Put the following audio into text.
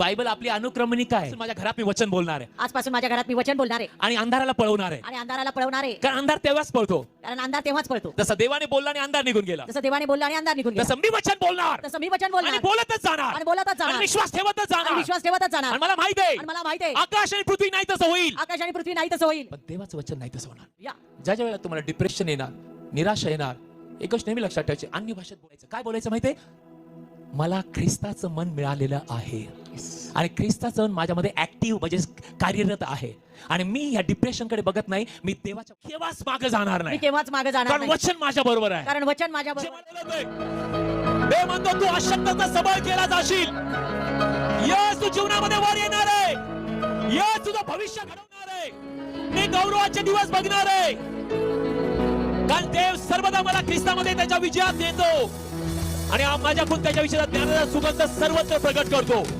Bible आपली अनुक्रमणिका आहे माझ्या घरात मी वचन बोलणार आहे. आजपासून माझ्या घरात मी वचन बोलणार आहे. आणि अंधाराला पळवणार आहे. आणि अंधाराला पळवणार आहे. कारण अंधार तेव्हाच पळतो. कारण अंधार तेव्हाच पळतो. जसं देवाने बोलला आणि अंधार निघून गेला. जसं देवाने बोलला आणि अंधार निघून गेला. तसं मी वचन बोलणार. तसं मी वचन आणि बोलणार बोलतच जाणार. आणि बोलतच आणि जाणार विश्वास ठेवतच आणि जाणार. विश्वास ठेवतच जाणार. आणि मला माहीत आहे. आणि मला माहीत आहे. आकाश आणि पृथ्वी नाही तसं होईल. आकाश आणि पृथ्वी नाही तसं होईल. पण देवाचं वचन नाही तसं होणार. या. ज्या ज्या वेळेला तुम्हाला डिप्रेशन येणार निराशा येणार एकच नेहमी लक्षात ठेवायचे. अन्य भाषेत बोलायचं. काय बोलायचं माहितीये मला ख्रिस्ताचं मन मिळालेलं आहे. आणि ख्रिस्ताचं माझ्यामध्ये ऍक्टिव्ह म्हणजे कार्यरत आहे. आणि मी या डिप्रेशनकडे बघत नाही मी देवाच्या केव्हाच मागे जाणार नाही. केव्हाच मागे जाणार कारण वचन माझ्या बरोबर आहे. कारण वचन माझ्या बरोबर म्हणतो तू अशक्तता सबळ केला जाशील. यस तू जीवनामध्ये वर येणार आहे. यस तुझं भविष्य घडवणार आहे. मी गौरवाचे दिवस बघणार आहे. कारण देव सर्वदा मला ख्रिस्तामध्ये त्याच्या विजयात नेतो. आणि आ- माझ्याकडून त्याच्या विषयात ज्ञानाचा सुगंध सर्वत्र प्रगट करतो.